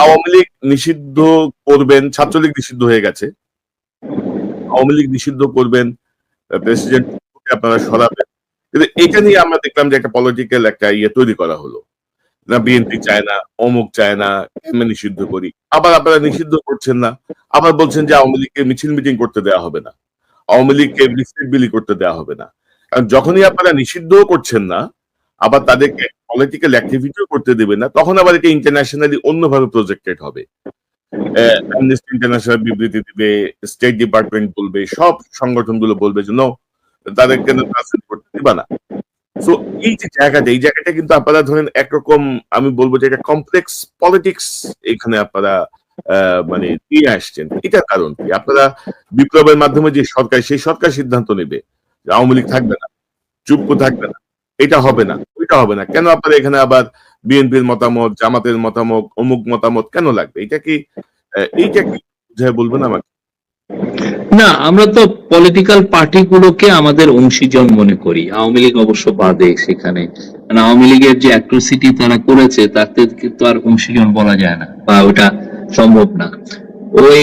আওয়ামী লীগ নিষিদ্ধ করবেন, ছাত্রলীগ নিষিদ্ধ হয়ে গেছে। আওয়ামী লীগ নিষিদ্ধ করবেন প্রেসিডেন্ট আপনারা সরাবেন। কিন্তু এটা নিয়ে আমরা দেখলাম যে একটা পলিটিক্যাল একটা ইয়ে তৈরি করা হলো। না বিএনপি চায় না, অমুক চায় না এমএ নিষিদ্ধ করি? আবার আপনারা নিষিদ্ধ করছেন না। আবার বলছেন যে আওয়ামী লীগকে মিছিল মিটিং করতে দেওয়া হবে না। আওয়ামী লীগকে বিলি করতে দেওয়া হবে না। কারণ যখনই আপনারা নিষিদ্ধও করছেন না আবার তাদেরকে পলিটিক্যাল অ্যাক্টিভিটিও করতে দেবে না, তখন আবার এটা ইন্টারন্যাশনালি অন্যভাবে প্রজেক্টেড হবে। অ্যামনেস্টি ইন্টারন্যাশনাল বিবৃতি দিবে স্টেট ডিপার্টমেন্ট বলবে, সব সংগঠনগুলো বলবে যে নো তাদেরকে করতে দিবা না। সো এই যে জায়গাটা, এই জায়গাটা কিন্তু আপনারা ধরেন একরকম, আমি বলব যে একটা কমপ্লেক্স পলিটিক্স এখানে আপনারা মানে নিয়ে আসছেন। এটার কারণ কি? আপনারা বিপ্লবের মাধ্যমে যে সরকার, সেই সরকার সিদ্ধান্ত নেবে আওয়ামী লীগ থাকবে না চুপ থাকবে না। এটা হবে না ওইটা হবে না। কেন আপনারা এখানে আবার বিএনপির মতামত, জামাতের মতামত, অমুক মতামত কেন লাগবে? এটা কি এইটা কি বলবেন আমাকে? না, আমরা তো পলিটিক্যাল পার্টিগুলোকে আমাদের অংশীজন মনে করি। আওয়ামী লীগ অবশ্য বাদে সেখানে। আওয়ামী লীগের যে অ্যাট্রোসিটি তারা করেছে, তাতে কিন্তু আর অংশীজন বলা যায় না, বা ওটা সম্ভব না। ওই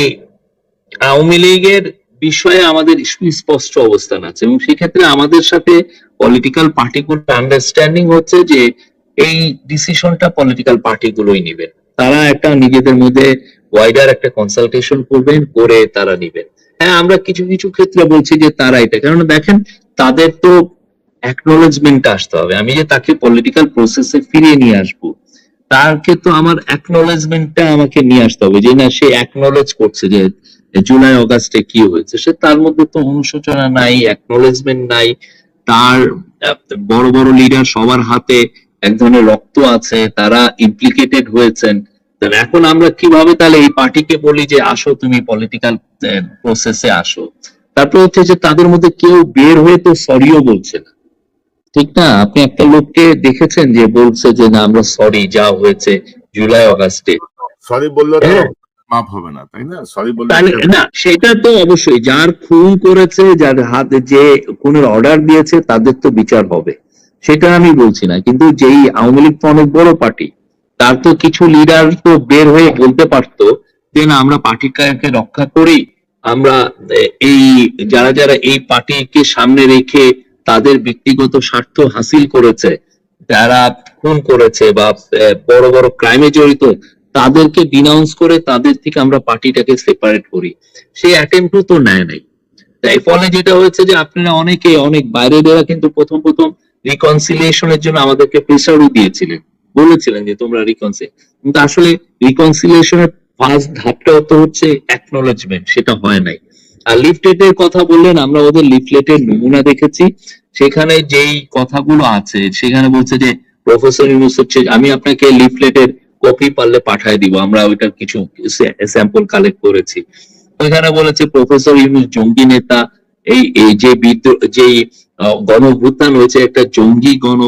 আওয়ামী লীগের বিষয়ে আমাদের সুস্পষ্ট অবস্থান আছে এবং সেক্ষেত্রে আমাদের সাথে পলিটিক্যাল পার্টিগুলোর আন্ডারস্ট্যান্ডিং হচ্ছে যে এই ডিসিশনটা পলিটিক্যাল পার্টিগুলোই নেবেন তারা একটা নিজেদের মধ্যে ওয়াইডার একটা কনসালটেশন করবেন, করে তারা নিবেন হ্যাঁ আমরা কিছু কিছু ক্ষেত্রে বলছি যে তারা এটা, কারণ দেখেন তাদের তো অ্যাকনোলেজমেন্ট আসতে হবে। আমি যে তাকে পলিটিক্যাল প্রসেসে ফিরিয়ে নিয়ে আসব তাকে তো আমার অ্যাকনোলেজমেন্টটা আমাকে নিয়ে আসতে হবে যে, না, সে অ্যাকনোলেজ করছে যে, জুলাই অগাস্টে কি হয়েছে। সে তার মধ্যে তো অনুশোচনা নাই অ্যাকনোলেজমেন্ট নাই। তার বড় বড় লিডার সবার হাতে এক ধরনের রক্ত আছে, তারা ইমপ্লিকেটেড হয়েছেন। এখন আমরা কীভাবে তাহলে এই পার্টিকে বলি যে, আসো তুমি পলিটিক্যাল প্রসেসে আসো? তারপর হচ্ছে যে, তাদের মধ্যে কেউ বের হয়ে তো সরিও বলছে না। ঠিক না? আপনি একটা লোককে দেখেছেন যে বলছে যে না আমরা সরি যা হয়েছে জুলাই অগাস্টে সরি বলল। মাফ হবে না তাই না? সরি বললে না সেটা তো অবশ্যই। যার খুন করেছে যার হাতে যে খুনের অর্ডার দিয়েছে তাদের তো বিচার হবে। সেটা আমি বলছি না। কিন্তু যেই আওয়ামী লীগ তো অনেক বড় পার্টি তার তো কিছু লিডার তো বের হয়ে বলতে পারতো যে না আমরা পার্টিকে রক্ষা করি। আমরা এই যারা যারা এই পার্টিকে সামনে রেখে তাদের ব্যক্তিগত স্বার্থ হাসিল করেছে, যারা খুন করেছে বা বড় বড় ক্রাইমে জড়িত, তাদেরকে ডিনাউন্স করে তাদের থেকে আমরা পার্টিটাকে সেপারেট করি। সেই অ্যাটেম্পটও তো নেয় নাই। তাই ফলে যেটা হয়েছে যে আপনারা অনেকে, অনেক বাইরেরা কিন্তু প্রথম প্রথম রিকনসিলিয়েশনের জন্য আমাদেরকে প্রেসারও দিয়েছিলেন। বলেছিলেন যে তোমরা রিকনসিল কিন্তু আসলে রিকনসিলিয়েশনের ফার্স্ট ধাপটা তো হচ্ছে অ্যাকনোলেজমেন্ট সেটা হয় নাই। আর লিফলেটের কথা বললেন, আমরা ওদের লিফলেটের নমুনা দেখেছি। সেখানে যেই কথাগুলো আছে, সেখানে বলছে যে প্রফেসর ইউনুস হচ্ছে, আমি আপনাকে লিফলেটের কপি পারলে পাঠায় দিব, আমরা ওইটার কিছু স্যাম্পল কালেক্ট করেছি। ওইখানে বলেছে প্রফেসর ইউনুস জঙ্গি নেতা, এই এই যে যেই গণ হয়েছে, একটা জঙ্গি গণ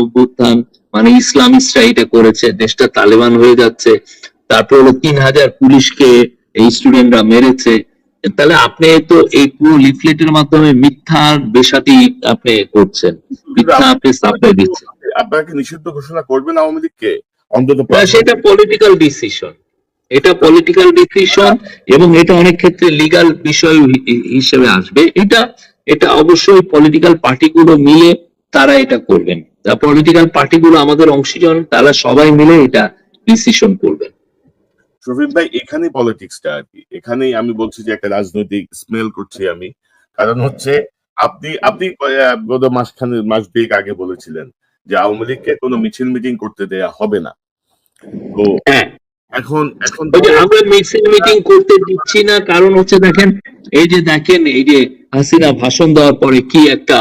মানে ইসলামিস্টরা এটা করেছে, দেশটা তালেবান হয়ে যাচ্ছে। তারপর হলো তিন হাজার পুলিশকে এই স্টুডেন্টরা মেরেছে। তাহলে আপনি তো এই পুরো লিফলেটের মাধ্যমে মিথ্যার বেসাতি আপনি করছেন। মিথ্যা আপনি সাপ্লাই দিচ্ছেন। আপনারা কি নিষিদ্ধ ঘোষণা করবেন আওয়ামী লীগকে অন্তত সেটা পলিটিক্যাল ডিসিশন এটা পলিটিক্যাল ডিসিশন এবং এটা অনেক ক্ষেত্রে লিগাল বিষয় হিসেবে আসবে। এটা এটা অবশ্যই পলিটিক্যাল পার্টিগুলো মিলে তারা এটা করবেন। পলিটিক্যাল পার্টিগুলো আমাদের অংশীজন তারা সবাই মিলে এটা ডিসিশন করবেন। শফিক ভাই এখানেই পলিটিক্সটা আর কি এখানেই আমি বলছি যে একটা রাজনৈতিক স্মেল করছি আমি। কারণ হচ্ছে আপনি আপনি গত মাসখানে মাস দুয়েক আগে বলেছিলেন যে আওয়ামী লীগকে কোনো মিছিল মিটিং করতে দেয়া হবে না। তো হ্যাঁ। এখন এখন আমরা মিছিল মিটিং করতে দিচ্ছি না কারণ হচ্ছে দেখেন এই যে দেখেন এই যে হাসিনা ভাষণ দেওয়ার পরে কি একটা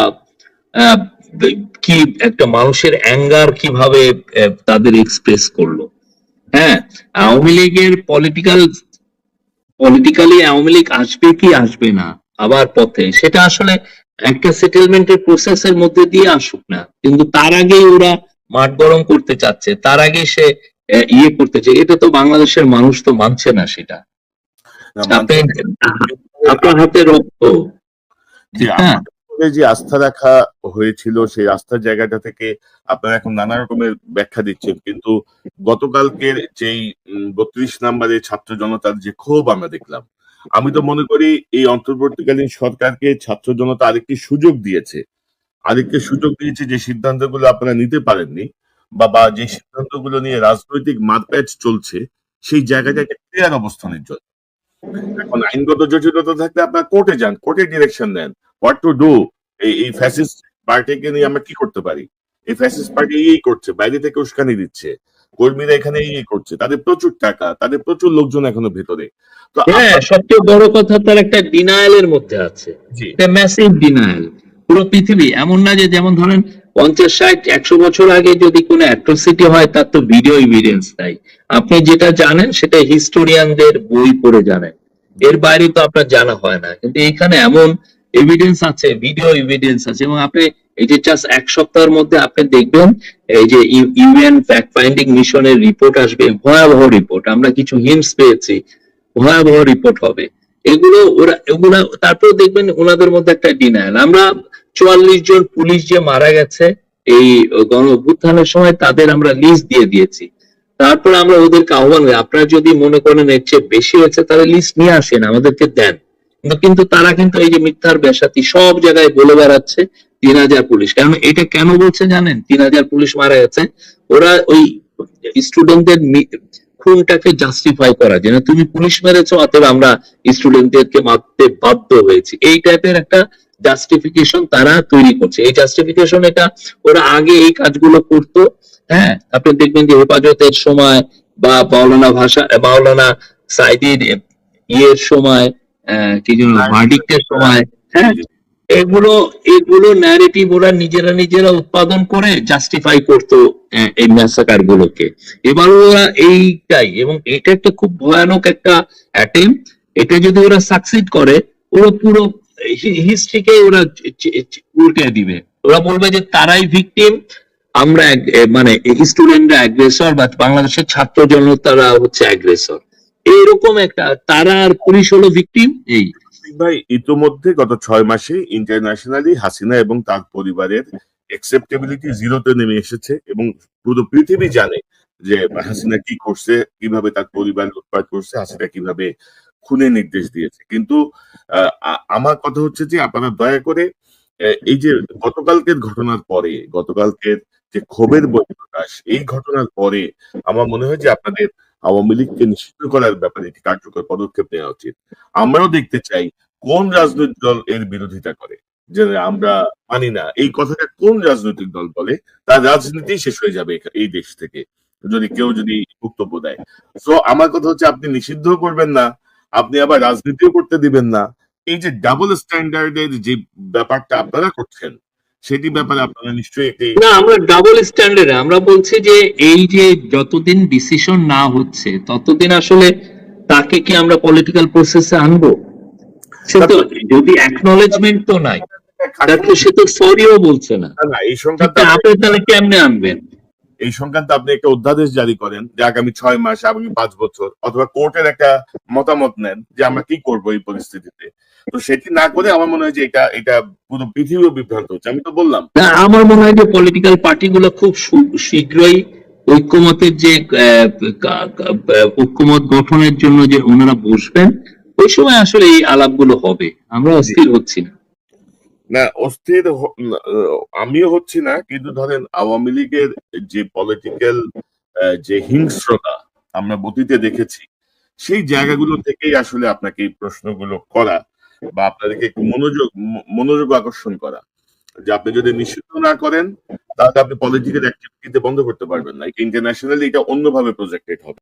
কি একটা মানুষের অ্যাঙ্গার কীভাবে তাদের এক্সপ্রেস করল। হ্যাঁ আওয়ামী লীগের পলিটিক্যাল পলিটিক্যালি আওয়ামী লীগ আসবে কি আসবে না আবার পথে সেটা আসলে একটা সেটেলমেন্টের প্রসেসের মধ্যে দিয়ে আসুক না কিন্তু তার আগে ওরা মাঠ গরম করতে চাচ্ছে তার আগে সে ইয়ে করতে চায় এটা তো বাংলাদেশের মানুষ তো মানছে না সেটা। আপনার হাতে রক্ত। হ্যাঁ। যে আস্থা রাখা হয়েছিল, সেই আস্থার জায়গাটা থেকে আপনারা এখন নানা রকমের ব্যাখ্যা দিচ্ছেন। কিন্তু গতকালকের যেই বত্রিশ নম্বরে ছাত্র জনতার যে ক্ষোভ আমরা দেখলাম, আমি তো মনে করি এই অন্তর্বর্তীকালীন সরকারকে ছাত্র জনতা আরেকটি সুযোগ দিয়েছে। আরেকটি সুযোগ দিয়েছে যে সিদ্ধান্তগুলো আপনারা নিতে পারেননি বা বা যে সিদ্ধান্তগুলো নিয়ে রাজনৈতিক মারপ্যাচ চলছে, সেই জায়গাটাকে ক্লিয়ার অবস্থানের জন্য এখন আইনগত জটিলতা থাকলে আপনার কোর্টে যান কোর্টে ডিরেকশন দেন হোয়াট টু ডু এই ফ্যাসিস্ট পার্টিকে নিয়ে আমরা কি করতে পারি? এই ফ্যাসিস্ট পার্টি এই করছে বাইরে থেকে উস্কানি দিচ্ছে। কর্মীরা এখানে এই করছে তাদের প্রচুর টাকা তাদের প্রচুর লোকজন এখনও ভেতরে। তো হ্যাঁ সবচেয়ে বড় কথা তার একটা ডিনায়ালের মধ্যে আছে। ম্যাসিভ ডিনায়াল পুরো পৃথিবী এমন না যে যেমন ধরেন পঞ্চাশ, ষাট, একশো বছর আগে যদি কোনো অ্যাট্রোসিটি হয়, তার তো ভিডিও এভিডেন্স নাই। আপনি যেটা জানেন, সেটা হিস্টোরিয়ানদের বই পড়ে জানেন। এর বাইরে তো আপনার জানা হয় না। কিন্তু এখানে এমন এভিডেন্স আছে ভিডিও এভিডেন্স আছে। এবং আপনি এই যে জাস্ট এক সপ্তাহের মধ্যে আপনি দেখবেন, এই যে ইউএন ফ্যাক্ট ফাইন্ডিং মিশনের রিপোর্ট আসবে, ভয়াবহ রিপোর্ট আমরা কিছু হিন্টস পেয়েছি, ভয়াবহ রিপোর্ট হবে। এগুলো ওরা, এগুলা তারপর দেখবেন ওনাদের মধ্যে একটা ডিনায়াল আমরা চুয়াল্লিশ জন পুলিশ যে মারা গেছে এই গণ অভ্যুত্থানের সময় তাদের আমরা লিস্ট দিয়ে দিয়েছি। তারপর আমরা ওদেরকে আহ্বান করি, আপনারা যদি মনে করেন এর চেয়ে বেশি হয়েছে, তাহলে লিস্ট নিয়ে আসেন, আমাদেরকে দেন। কিন্তু তারা কিন্তু এই যে মিথ্যার বেসাতি সব জায়গায় বলে বেড়াচ্ছে তিন হাজার পুলিশ। কারণ এটা কেন বলছে জানেন? তিন হাজার পুলিশ মারা গেছে। ওরা ওই স্টুডেন্টদের খুনটাকে জাস্টিফাই করা, যে না, তুমি পুলিশ মেরেছো, অতএব আমরা স্টুডেন্টদেরকে মারতে বাধ্য হয়েছি। এই টাইপের একটা জাস্টিফিকেশন তারা তৈরি করছে। এই জাস্টিফিকেশন এটা ওরা আগে এই কাজগুলো করতো হ্যাঁ? আপনি দেখবেন যে হেফাজতের সময় বা মাওলানা ভাষা, মাওলানা সাইদির ইয়ের সময় কি ভার্ডিক্টের সময় হ্যাঁ? এগুলো এগুলো ন্যারেটিভ ওরা নিজেরা নিজেরা উৎপাদন করে জাস্টিফাই করতো এই ম্যাসাকার গুলোকে এবার ওরা এইটাই, এবং এটা একটা খুব ভয়ানক একটা অ্যাটেম্প এটা যদি ওরা সাকসিড করে, ওরা পুরো হিস্ট্রিকে ওরা উল্টে দিবে। ওরা বলবে যে তারাই ভিকটিম আমরা মানে স্টুডেন্টরা অ্যাগ্রেসর বা বাংলাদেশের ছাত্র জনতারা হচ্ছে অ্যাগ্রেসর এইরকম একটা তারা আর পুলিশ হলো ভিকটিম এই। ভাই ইতোমধ্যে গত ছয় মাসে ইন্টারন্যাশনালি হাসিনা এবং তার পরিবারের একসেপ্টেবিলিটি জিরোতে নেমে এসেছে এবং পুরো পৃথিবী জানে যে হাসিনা কি করছে কীভাবে তার পরিবার লুটপাট করছে হাসিনা কীভাবে খুনের নির্দেশ দিয়েছে। কিন্তু আমার কথা হচ্ছে যে আপনারা দয়া করে এই যে গতকালকের ঘটনার পরে, গতকালকের যে ক্ষোভের বহিঃপ্রকাশ, এই ঘটনার পরে আমার মনে হয় যে আপনাদের আওয়ামী লীগকে নিষিদ্ধ করার ব্যাপারে একটি কার্যকর পদক্ষেপ নেওয়া উচিত। আমরাও দেখতে চাই কোন রাজনৈতিক দল এর বিরোধিতা করে। যে আমরা মানি না এই কথাটা কোন রাজনৈতিক দল বলে, তার রাজনীতি শেষ হয়ে যাবে এই দেশ থেকে। যদি কেউ যদি বক্তব্য দেয়। তো আমার কথা হচ্ছে আপনি নিষিদ্ধ করবেন না আপনি আবার রাজনীতিও করতে দিবেন না। এই যে ডাবল স্ট্যান্ডার্ডের যে ব্যাপারটা আপনারা করছেন সেটি ব্যাপারে আপনারা নিশ্চয়ই একটি না আমরা ডাবল স্ট্যান্ডার্ড আমরা বলছি যে এই যে যতদিন ডিসিশন না হচ্ছে ততদিন আসলে তাকে কি আমরা পলিটিক্যাল প্রসেসে আনব? সে তো যদি অ্যাকনোলেজমেন্ট তো নাই সে তো সরিও বলছে না। এই তা আপনি তাহলে কেমনে আনবেন? এই সংক্রান্ত আপনি একটা অধ্যাদেশ জারি করেন যে আগামী ছয় মাস, আগামী পাঁচ বছর অথবা কোর্টের একটা মতামত নেন যে আমরা কি করব এই পরিস্থিতিতে। তো সেটি না করে আমার মনে হয় যে এটা এটা পুরো পৃথিবীও বিভ্রান্ত হচ্ছে। আমি তো বললাম। আমার মনে হয় যে পলিটিক্যাল পার্টিগুলো খুব শীঘ্রই ঐক্যমতের যে ঐক্যমত গঠনের জন্য যে ওনারা বসবেন, ওই সময় আসলে এই আলাপগুলো হবে। আমরা অস্থির হচ্ছি না। না, অস্থির আমিও হচ্ছি না, কিন্তু ধরেন আওয়ামী লীগের যে পলিটিক্যাল যে হিংস্রতা আমরা অতীতে দেখেছি, সেই জায়গাগুলো থেকেই আসলে আপনাকে এই প্রশ্নগুলো করা বা আপনাদেরকে একটু মনোযোগ মনোযোগ আকর্ষণ করা। যে আপনি যদি নিষিদ্ধ না করেন, তাহলে আপনি পলিটিক্যাল অ্যাক্টিভিটিতে বন্ধ করতে পারবেন না। ইন্টারন্যাশনালি এটা অন্যভাবে প্রজেক্টেড হবে।